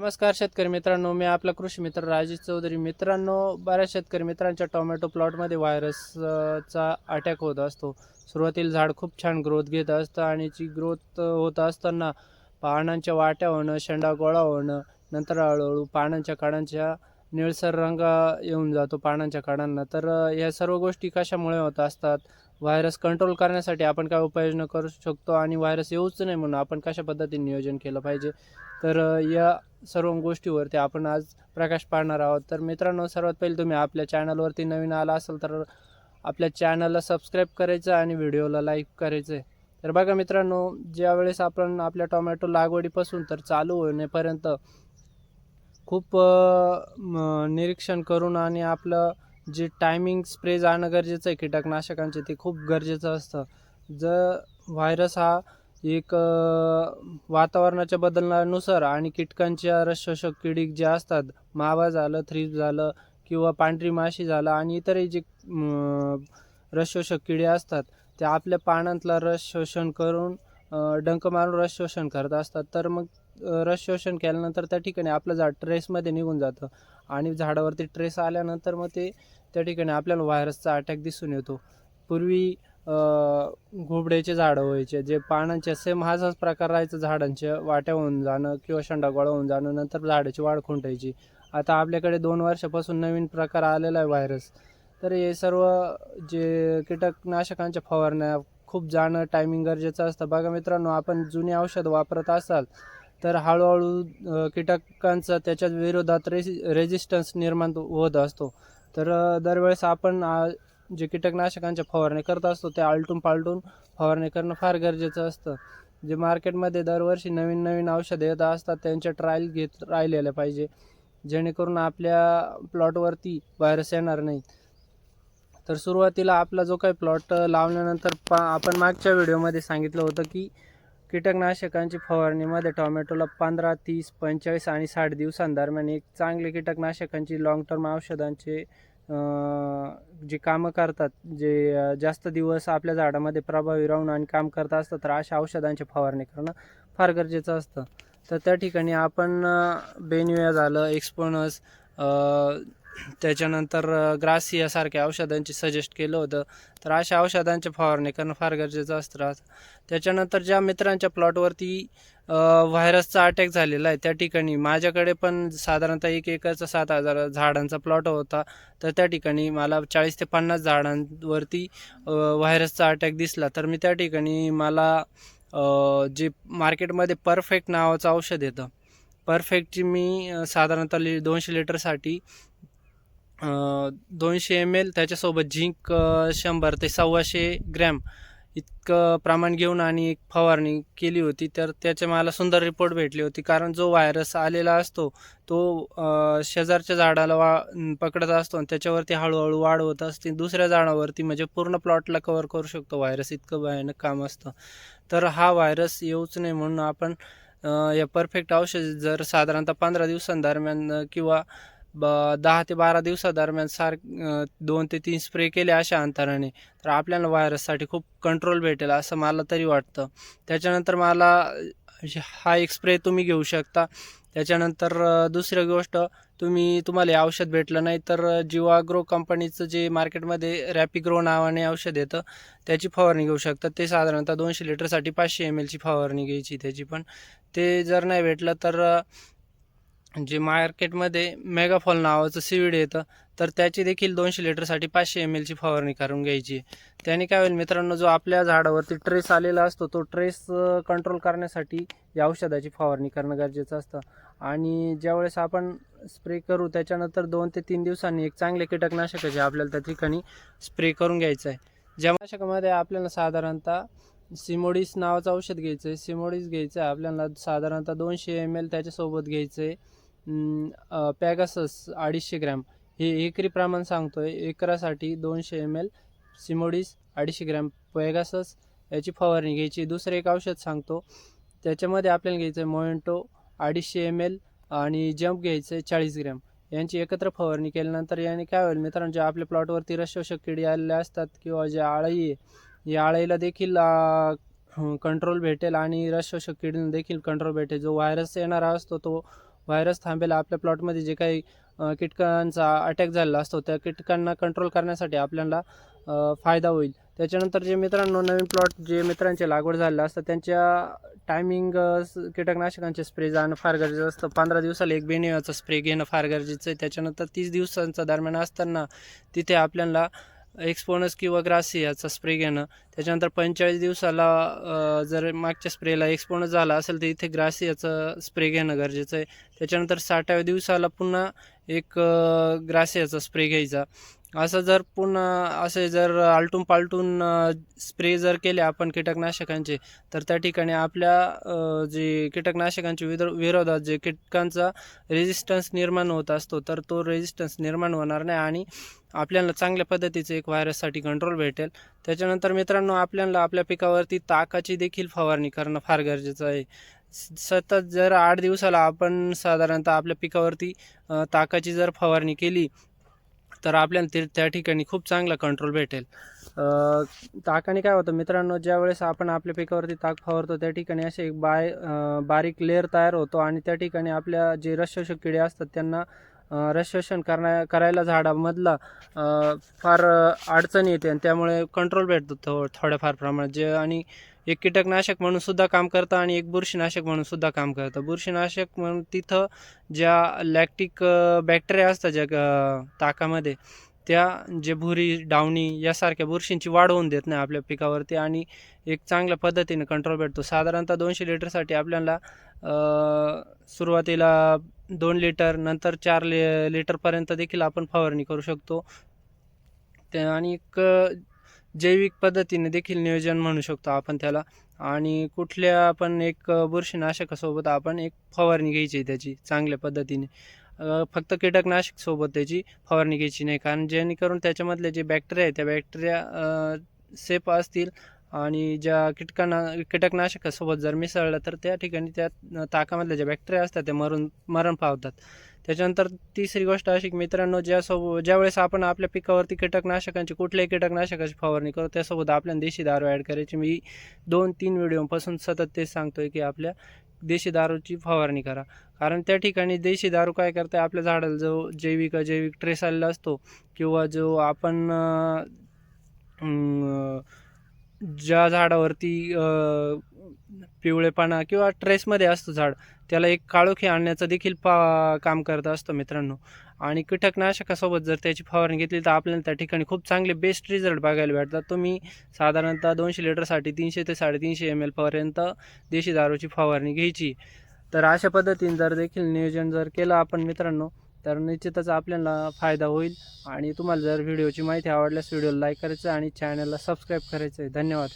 नमस्कार शेतकरी मित्रांनो मी आपला कृषी मित्र राजेश चौधरी. मित्रांनो बऱ्याच शेतकरी मित्रांच्या टोमॅटो प्लॉटमध्ये व्हायरसचा अटॅक होत असतो. सुरुवातीला झाड खूप छान ग्रोथ घेत असतं आणि ची ग्रोथ होत असताना पानांच्या वाट्या होणं शेंडा गोळा होणं नंतर हळूहळू पानांच्या काडांच्या निळसर रंग येऊन जातो पानांच्या काडांना. तर या सर्व गोष्टी कशामुळे होत असतात? व्हायरस कंट्रोल करण्यासाठी आपण काय उपाययोजना करू शकतो आणि व्हायरस येऊच नाही म्हणून आपण कशा पद्धतीने नियोजन केलं पाहिजे? तर या सर्व गोष्टीवरती आपण आज प्रकाश पाडणार आहोत. तर मित्रांनो सर्वात पहिले तुम्ही आपल्या चॅनलवरती नवीन आला असाल तर आपल्या चॅनलला सबस्क्राईब करायचं आणि व्हिडिओला लाईक करायचं आहे. तर बघा मित्रांनो ज्यावेळेस आपण आपल्या टोमॅटो लागवडीपासून तर चालू होण्यापर्यंत खूप निरीक्षण करून आणि आपलं जे टायमिंग स्प्रे जाणं गरजेचं आहे कीटकनाशकांचे ते खूप गरजेचं असतं. जर व्हायरस हा एक वातावरणाच्या बदलण्यानुसार आणि कीटकांच्या रसशोषक किडीक जे असतात मावा झालं थ्रीप झालं किंवा पांढरी माशी झालं आणि इतरही जे रसशोषक किडे असतात ते आपल्या पानांतला रस शोषण करून डंक मारून रस शोषण करत असतात. तर मग रस शोषण केल्यानंतर त्या ठिकाणी आपलं झाड ट्रेसमध्ये निघून जातं. आणि झाडावरती ट्रेस आल्यानंतर मग ते त्या ठिकाणी आपल्याला व्हायरसचा अटॅक दिसून येतो. पूर्वी घोबड्याचे झाडं व्हायचे जे पानांचे सेम हाच हाच प्रकार राहायचा. झाडांच्या वाट्या होऊन जाणं किंवा शेंडागोळा होऊन जाणं नंतर झाडाची वाढ खुंटायची. आता आपल्याकडे दोन वर्षापासून नवीन प्रकार आलेला आहे व्हायरस. तर हे सर्व जे कीटकनाशकांच्या फवारण्या खूप जाणं टायमिंग गरजेचं असतं. बघा मित्रांनो आपण जुनी औषध वापरत असाल तर हळूहळू कीटकांचा त्याच्या विरोधात रेसि रेजिस्टन्स निर्माण होत असतो. तर दरवेळेस आपण जे कीटकनाशकांच्या फवारणी करत असतो ते आलटून पालटून फवारणी करणं फार गरजेचं असतं. जे मार्केटमध्ये दरवर्षी नवीन नवीन औषधं येत असतात त्यांच्या ट्रायल घेत राहिलेल्या पाहिजे. जेणेकरून आपल्या प्लॉटवरती व्हायरस येणार नाही. तर सुरुवातीला आपला जो काही प्लॉट लावल्यानंतर पा आपण मागच्या व्हिडिओमध्ये सांगितलं होतं की कीटकनाशकांची फवारणीमध्ये टोमॅटोला पंधरा तीस पंचेचाळीस आणि साठ दिवसांदरम्यान एक चांगले कीटकनाशकांची लॉंग टर्म औषधांचे जे कामं करतात जे जास्त दिवस आपल्या झाडामध्ये प्रभावी राहून आणि काम करत असतात तर अशा औषधांची फवारणी करणं फार गरजेचं असतं. तर त्या ठिकाणी आपण बेन्युया झालं एक्सपोनस त्याच्यानंतर ग्रासियासारख्या औषधांची सजेस्ट केलं होतं. तर अशा औषधांची फवारणी करणं फार गरजेचं असतं. त्याच्यानंतर ज्या मित्रांच्या प्लॉटवरती व्हायरसचा अटॅक झालेला आहे त्या ठिकाणी माझ्याकडे पण साधारणतः एक एकरचा सात हजार झाडांचा प्लॉट होता. तर त्या ठिकाणी मला चाळीस ते पन्नास झाडांवरती व्हायरसचा अटॅक दिसला. तर मी त्या ठिकाणी मला जे मार्केटमध्ये परफेक्ट नावाचं औषध येतं. परफेक्टची मी साधारणतः लि दोनशे लिटरसाठी दोनशे एम एल त्याच्यासोबत झिंक शंभर ते सव्वाशे ग्रॅम इतकं प्रमाण घेऊन आणि एक फवारणी केली होती. तर त्याचे मला सुंदर रिपोर्ट भेटली होती. कारण जो व्हायरस आलेला असतो तो शेजारच्या झाडाला वा पकडत असतो आणि त्याच्यावरती हळूहळू वाढ होत असते. दुसऱ्या झाडावरती म्हणजे पूर्ण प्लॉटला कवर करू शकतो व्हायरस इतकं भयानक काम असतं. तर हा व्हायरस येऊच नाही म्हणून आपण या परफेक्ट औषध जर साधारणतः पंधरा दिवसांदरम्यान किंवा दहा ते बारा दिवसादरम्यान सार दोन ते तीन स्प्रे केले अशा अंतराने. तर आपल्याला व्हायरससाठी खूप कंट्रोल भेटेल असं मला तरी वाटतं. त्याच्यानंतर मला हा एक स्प्रे तुम्ही घेऊ शकता. त्याच्यानंतर दुसरी गोष्ट तुम्ही तुम्हाला हे औषध भेटलं नाही तर जिवाग्रो कंपनीचं जे मार्केटमध्ये रॅपिग्रो नावाने औषध येतं त्याची फवारणी घेऊ शकता. ते साधारणतः दोनशे लिटरसाठी पाचशे एम एलची फवारणी घ्यायची त्याची पण. ते जर नाही भेटलं तर जे मार्केटमध्ये मेगाफॉल नावाचं सीवीड येतं तर त्याची देखील दोनशे लिटरसाठी पाचशे एम एलची फवारणी करून घ्यायची. त्याने काय होईल मित्रांनो जो आपल्या झाडावरती ट्रेस आलेला असतो तो ट्रेस कंट्रोल करण्यासाठी या औषधाची फवारणी करणं गरजेचं असतं. आणि ज्यावेळेस आपण स्प्रे करू त्याच्यानंतर दोन ते तीन दिवसांनी एक चांगले कीटकनाशक जे आपल्याला त्या ठिकाणी स्प्रे करून घ्यायचं आहे. ज्या नाशकामध्ये आपल्याला साधारणतः सिमोडिस नावाचं औषध घ्यायचं आहे. सिमोडिस घ्यायचं आहे आपल्याला साधारणतः दोनशे एम एल त्याच्यासोबत घ्यायचं आहे. पॅगासस अडीचशे ग्रॅम. हे एकरी प्रमाण सांगतो आहे एकरासाठी दोनशे एम एल सिमोडीस अडीचशे ग्रॅम. पॅगासस याची फवारणी घ्यायची. दुसरं एक औषध सांगतो त्याच्यामध्ये आपल्याला घ्यायचं आहे मोयंटो अडीचशे एम एल आणि जम्प घ्यायचं आहे चाळीस ग्रॅम. यांची एकत्र फवारणी केल्यानंतर याने काय होईल मित्रांनो जे आपल्या प्लॉटवरती रशोषक किडी आलेल्या असतात किंवा जे आळई आहे या आळईला देखील कंट्रोल भेटेल आणि रशोषक किडीला देखील कंट्रोल भेटेल. जो व्हायरस येणारा असतो तो व्हायरस थांबेल आपल्या प्लॉटमध्ये जे काही कीटकांचा अटॅक झालेला असतो त्या कीटकांना कंट्रोल करण्यासाठी आपल्याला फायदा होईल. त्याच्यानंतर जे मित्रांनो नवीन प्लॉट जे मित्रांचे लागवड झालेलं असतं त्यांच्या टायमिंग कीटकनाशकांचे स्प्रे जाणं फार गरजेचं असतं. पंधरा दिवसाला एक बेनिवाचा स्प्रे घेणं फार गरजेचं आहे. त्याच्यानंतर तीस दिवसांचा दरम्यान असताना तिथे आपल्याला एक्सपोनस किंवा ग्रासी याचा स्प्रे घेणं. त्याच्यानंतर पंचेचाळीस दिवसाला जर मागच्या स्प्रेला एक्सपोनस झाला असेल तर इथे ग्रासी याचा स्प्रे घेणं गरजेचं आहे. त्याच्यानंतर साठाव्या दिवसाला पुन्हा एक ग्रासियाचा स्प्रे घ्यायचा. असं जर पुन्हा असे जर आलटून पालटून स्प्रे जर केले आपण कीटकनाशकांचे तर त्या ठिकाणी आपल्या जे कीटकनाशकांच्या विद विरोधात जे कीटकांचा रेजिस्टन्स निर्माण होत असतो तर तो रेजिस्टन्स निर्माण होणार नाही आणि आपल्याला चांगल्या पद्धतीचं एक व्हायरससाठी कंट्रोल भेटेल. त्याच्यानंतर मित्रांनो आपल्याला आपल्या पिकावरती ताकाची देखील फवारणी करणं फार गरजेचं आहे. स- सतत जर आठ दिवसाला आपण साधारणतः आपल्या पिकावरती ताकाची जर फवारणी केली तर आपल्याला ते त्या ठिकाणी खूप चांगला कंट्रोल भेटेल. ताकाने काय होतं मित्रांनो ज्या वेळेस आपण आपल्या पिकावरती ताक फवारतो त्या ठिकाणी असे एक बाय बारीक लेअर तयार होतो आणि त्या ठिकाणी आपल्या जे रसशोषक किडे असतात त्यांना रजिस्ट्रेशन करण्या करायला झाडामधला फार अडचण येते आणि त्यामुळे कंट्रोल भेटतो थो थोड्याफार प्रमाणात. जे आणि एक कीटकनाशक म्हणून सुद्धा काम करतं आणि एक बुरशीनाशक म्हणून सुद्धा काम करतं. बुरशीनाशक म्हणून तिथं ज्या लॅक्टिक बॅक्टेरिया असतात ज्या ताकामध्ये त्या जे भुरी डावणी यासारख्या बुरशींची वाढ होऊन देत नाही आपल्या पिकावरती आणि एक चांगल्या पद्धतीने कंट्रोल भेटतो. साधारणतः दोनशे लिटरसाठी आपल्याला सुरुवातीला दोन लिटर नंतर चार लि लिटरपर्यंत देखील आपण फवारणी करू शकतो. त्या आणि एक जैविक पद्धतीने देखील नियोजन म्हणू शकतो आपण त्याला. आणि कुठल्या पण एक बुरशीनाशकासोबत आपण एक फवारणी घ्यायची आहे त्याची चांगल्या पद्धतीने. फक्त कीटकनाशक सोबत त्याची फवारणी घ्यायची नाही. कारण जेणेकरून त्याच्यामधले जे बॅक्टेरिया आहे त्या बॅक्टेरिया सेफ असतील आणि ज्या कीटकांना कीटकनाशकासोबत जर मिसळलं तर त्या ठिकाणी त्या ताकामधल्या ज्या बॅक्टेरिया असतात त्या मरून मरण पावतात. त्याच्यानंतर तिसरी गोष्ट अशी की मित्रांनो ज्यासोबत ज्यावेळेस आपण आपल्या पिकावरती कीटकनाशकांची कुठल्याही कीटकनाशकाची फवारणी करू त्यासोबत आपल्याला देशी दारू ॲड करायची. मी दोन तीन व्हिडिओपासून सतत तेच सांगतोय की आपल्या देशी दारूची फवारणी करा. कारण त्या ठिकाणी देशी दारू काय करते आपल्या झाडाला जो जैविक अजैविक ट्रेस आलेला असतो किंवा जो आपण ज्या झाडावरती पिवळेपणा किंवा ट्रेसमध्ये असतो झाड त्याला एक काळोखी आणण्याचं देखील पा काम करत असतं मित्रांनो. आणि कीटकनाशकासोबत जर त्याची फवारणी घेतली तर आपल्याला त्या ठिकाणी खूप चांगले बेस्ट रिझल्ट बघायला भेटतात. तुम्ही साधारणतः दोनशे लिटरसाठी तीनशे ते साडेतीनशे एम एलपर्यंत देशी दारूची फवारणी घ्यायची. तर अशा पद्धतीने जर देखील नियोजन जर केलं आपण मित्रांनो तर निश्चितच आपल्याला फायदा होईल. आणि तुम्हाला जर व्हिडिओची माहिती आवडल्यास व्हिडिओला लाईक करायचं आणि चॅनलला सबस्क्राईब करायचं आहे धन्यवाद.